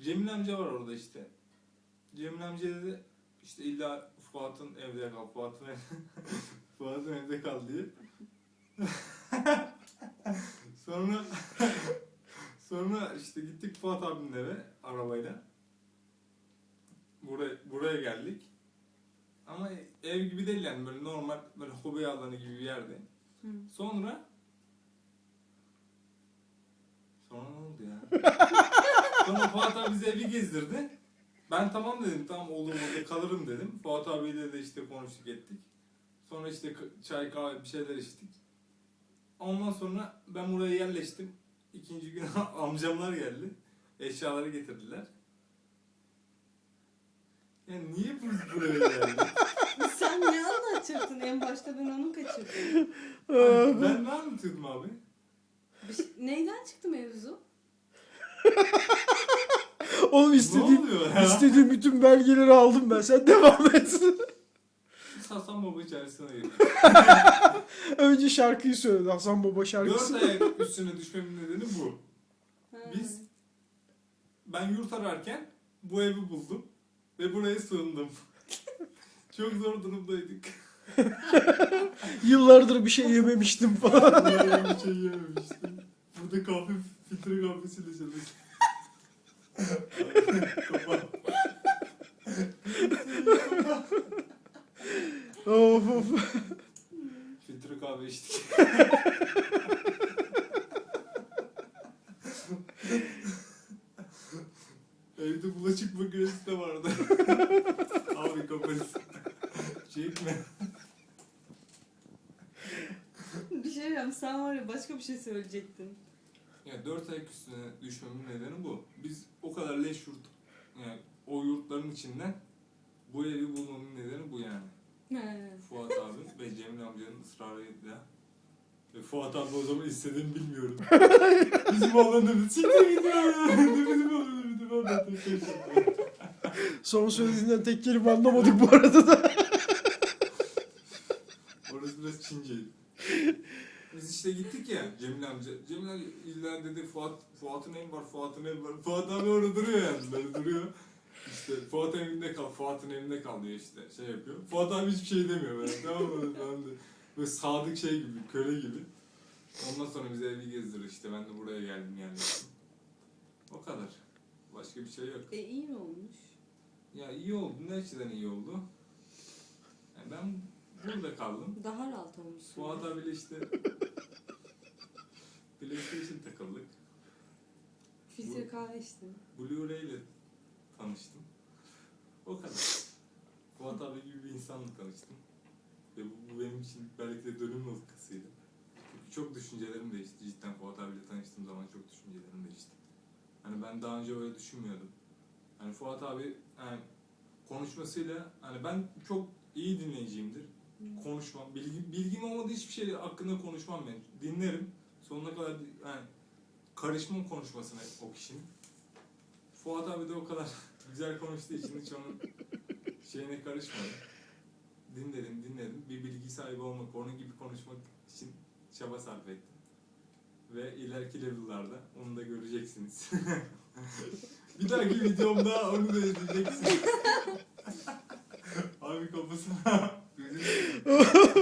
Cemil amca var orada işte. Cemil amca dedi işte illa Fuat'ın evde kal, Fuat'ın evde, Fuat'ın evde kal diye. sonra sonra işte gittik Fuat abinin eve arabayla. Buraya, buraya geldik. Ama ev gibi değil yani böyle normal böyle hobi alanı gibi bir yerde. Hı. Sonra Sonra ne oldu ya? Sonra Fuat abi bizi evi gezdirdi. Ben tamam dedim, tamam olur burada kalırım dedim. Fuat abiyle de işte konuştuk ettik. Sonra işte çay kahve bir şeyler içtik. Ondan sonra ben buraya yerleştim. İkinci gün amcamlar geldi. Eşyaları getirdiler. Yani niye biz buraya geldik? Sen ne anlatacaktın en başta ben onu kaçırdım. Abi ben ne anlatıyordum abi? Bir şey- neyden çıktı mevzu? Oğlum istediğim, oluyor ya? istediğim bütün belgeleri aldım ben. Sen devam et. Hasan Baba içerisine girdik. Önce şarkıyı söyledi. Hasan Baba Dört şarkısı. ayak üstüne düşmemin nedeni bu. Biz ben yurt ararken bu evi buldum ve buraya sığındım. Çok zor durumdaydık. Yıllardır bir şey yememiştim falan. Böyle bir şey yememiştim. Burada kahve filtre kahvesiyle çalıştım. Kapat. of of. Filtre kahve içtik. Evde bulaşık makinesi de vardı. Abi kaparız. Çekme. Bir şey diyeyim sen var ya başka bir şey söyleyecektin. Ya dört ayak üstüne düşmemin nedeni bu. Biz o kadar leş yurt, yani o yurtların içinden bu evi bulmamın nedeni bu yani. He. Fuat abi ve Cemil amcanın ısrarıyla. Ve Fuat abi o zaman istediğimi bilmiyorum. Bizim git ya. Ne bizim yapıyorum. Son söylediğinden tek kelime anlamadık bu arada da. İşte gittik ya Cemil amca. Cemil amca illa dedi Fuat, Fuat'ın evi var, Fuat'ın evi var. Fuat abi orada duruyor yani. Böyle duruyor. İşte Fuat'ın evinde kal, Fuat'ın evinde kal diyor işte. Şey yapıyor. Fuat abi hiçbir şey demiyor böyle. Tamam mı? Ben de böyle sadık şey gibi, köle gibi. Ondan sonra bize evi gezdiriyor işte. Ben de buraya geldim yani. O kadar. Başka bir şey yok. E iyi mi olmuş? Ya iyi oldu. Ne açıdan iyi oldu? Yani ben burada kaldım. Daha rahat olmuş. Fuat abiyle işte Kahve içtin. Blu-ray ile tanıştım. O kadar. Fuat abi gibi bir insanla tanıştım. Ve bu, bu benim için belki de dönüm noktasıydı. Çünkü çok düşüncelerim değişti. Cidden Fuat abiyle tanıştığım zaman çok düşüncelerim değişti. Hani ben daha önce öyle düşünmüyordum. Hani Fuat abi yani konuşmasıyla hani ben çok iyi dinleyiciyimdir. konuşmam. Bilgi, bilgim olmadığı hiçbir şey hakkında konuşmam ben. Dinlerim. Sonuna kadar yani karışmam konuşmasına o kişinin. Fuat abi de o kadar güzel konuştuğu için hiç onun şeyine karışmadım. Dinledim, dinledim. Bir bilgi sahibi olmak, onun gibi konuşmak için çaba sarf ettim. Ve ileriki level'larda onu da göreceksiniz. bir dahaki videomda onu da izleyeceksiniz. abi kafasına